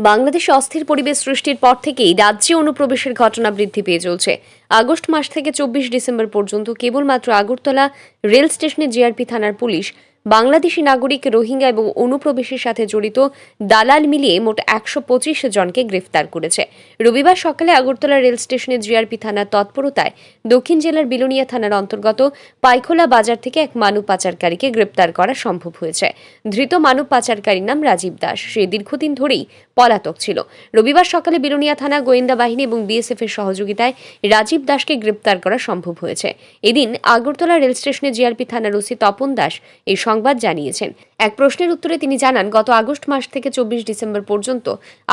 বাংলাদেশে অস্থির পরিবেশ সৃষ্টির পর থেকেই রাজ্যে অনুপ্রবেশের ঘটনা বৃদ্ধি পেয়ে চলছে। আগস্ট মাস থেকে চব্বিশ ডিসেম্বর পর্যন্ত কেবলমাত্র আগরতলা রেল স্টেশনে জিআরপি থানার পুলিশ বাংলাদেশি নাগরিক, রোহিঙ্গা এবং অনুপ্রবেশের সাথে জড়িত দালাল মিলিয়ে মোট একশো পঁচিশ জনকে গ্রেফতার করেছে। রবিবার সকালে আগরতলা রেল স্টেশনে জিআরপি থানার তৎপরতায় দক্ষিণ জেলার বিলোনিয়া থানার অন্তর্গত পাইখোলা বাজার থেকে এক মানব পাচারকারীকে গ্রেপ্তার করা সম্ভব হয়েছে। ধৃত মানব পাচারকারীর নাম রাজীব দাস। সে দীর্ঘদিন ধরেই পলাতক ছিল। রবিবার সকালে বিলোনিয়া থানা গোয়েন্দা বাহিনী এবং বিএসএফ এর সহযোগিতায় রাজীব দাসকে গ্রেপ্তার করা সম্ভব হয়েছে। এদিন আগরতলা রেল স্টেশনে জিআরপি থানার ওসি তপন দাস এই সংবাদ জানিয়েছেন। এক প্রশ্নের উত্তরে তিনি জানান, গত আগস্ট মাস থেকে চব্বিশ ডিসেম্বর পর্যন্ত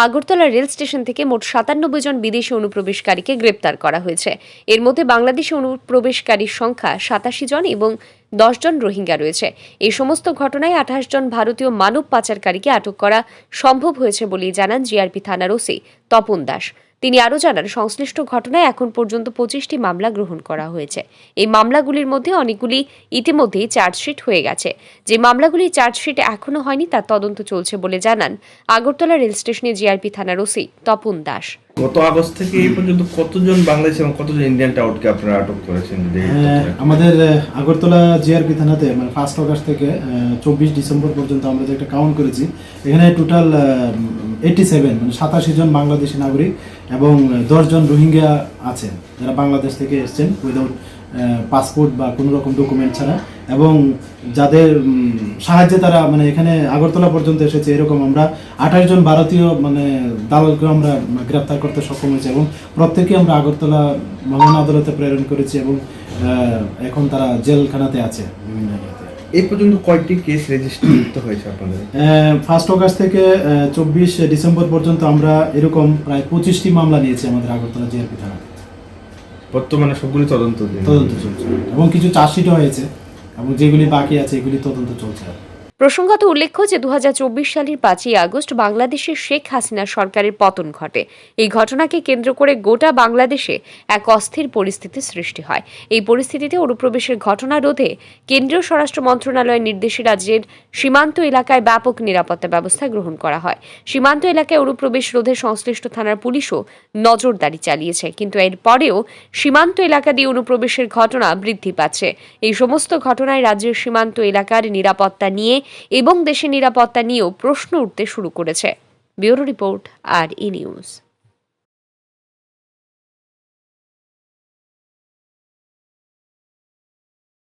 আগরতলা রেল স্টেশন থেকে মোট সাতানব্বই জন বিদেশি অনুপ্রবেশকারীকে গ্রেপ্তার করা হয়েছে। এর মধ্যে বাংলাদেশি অনুপ্রবেশকারীর সংখ্যা সাতাশি জন এবং দশ জন রোহিঙ্গা রয়েছে। এই সমস্ত ঘটনায় আঠাশ জন ভারতীয় মানব পাচারকারীকে আটক করা সম্ভব হয়েছে বলেই জানান জিআরপি থানার ওসি তপন দাস। তিনি আরও জানান সংশ্লিষ্ট ঘটনায় এখন পর্যন্ত পঁচিশটি মামলা গ্রহণ করা হয়েছে। এই মামলাগুলির মধ্যে অনেকগুলি ইতিমধ্যেই চার্জশিট হয়ে গেছে। যে মামলাগুলি চার্জশিট এখনও হয়নি তার তদন্ত চলছে বলে জানান আগরতলা রেল স্টেশনে জিআরপি থানার ওসি তপন দাস। গত আগস্ট থেকে এই পর্যন্ত কতজন বাংলাদেশ এবং কতজন ইন্ডিয়ান টাউটকে আপনারা আটক করেছেন? হ্যাঁ, আমাদের আগরতলা জিআরপি থানাতে মানে ফার্স্ট অগাস্ট থেকে চব্বিশ ডিসেম্বর পর্যন্ত আমরা যে একটা কাউন্ট করেছি এখানে টোটাল এইটি সেভেন মানে সাতাশি জন বাংলাদেশি নাগরিক এবং দশজন রোহিঙ্গা আছেন যারা বাংলাদেশ থেকে এসছেন উইদাউট পাসপোর্ট বা কোনো রকম ডকুমেন্ট ছাড়া। এবং যাদের সাহায্যে তারা মানে এখানে আগরতলা পর্যন্ত এসেছে, এরকম আমরা আঠাশ জন ভারতীয় মানে দালালকে আমরা গ্রেপ্তার করতে সক্ষম হয়েছি এবং প্রত্যেকে আমরা আগরতলা মহান আদালতে প্রেরণ করেছি এবং এখন তারা জেলখানাতে আছে বিভিন্ন জায়গাতে। এই পর্যন্ত কয়টি কেস রেজিস্ট্রিত হয়েছে আপনাদের? ফার্স্ট অগাস্ট থেকে চব্বিশ ডিসেম্বর পর্যন্ত আমরা এরকম প্রায় পঁচিশটি মামলা নিয়েছি আমাদের আগরতলা জিআরপি থানা বর্তমানে সবগুলি তদন্ত তদন্ত চলছে। এবং কিছু চার্জশিটও হয়েছে এবং যেগুলি বাকি আছে এগুলি তদন্ত চলছে। প্রসঙ্গত উল্লেখ্য যে দু হাজার চব্বিশ সালের পাঁচই আগস্ট বাংলাদেশের শেখ হাসিনা সরকারের পতন ঘটে। এই ঘটনাকে কেন্দ্র করে গোটা বাংলাদেশে এক অস্থির পরিস্থিতি সৃষ্টি হয়। এই পরিস্থিতিতে অনুপ্রবেশের ঘটনা রোধে কেন্দ্রীয় স্বরাষ্ট্র মন্ত্রণালয়ের নির্দেশে রাজ্যের সীমান্ত এলাকায় ব্যাপক নিরাপত্তা ব্যবস্থা গ্রহণ করা হয়। সীমান্ত এলাকায় অনুপ্রবেশ রোধে সংশ্লিষ্ট থানার পুলিশও নজরদারি চালিয়েছে। কিন্তু এর পরেও সীমান্ত এলাকা দিয়ে অনুপ্রবেশের ঘটনা বৃদ্ধি পাচ্ছে। এই সমস্ত ঘটনায় রাজ্যের সীমান্ত এলাকার নিরাপত্তা নিয়ে এবং দেশের নিরাপত্তা নিয়েও প্রশ্ন উঠতে শুরু করেছে। ব্যুরো রিপোর্ট আর ই নিউজ।